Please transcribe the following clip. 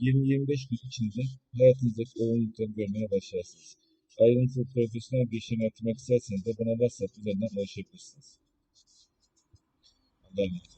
20-25 gün içinde hayatınızdaki olumlulukları görmeye başlarsınız. Ayrıntılı profesyonel bir işlem yaptırmak isterseniz de bana WhatsApp üzerinden ulaşabilirsiniz. Allah'a emanet.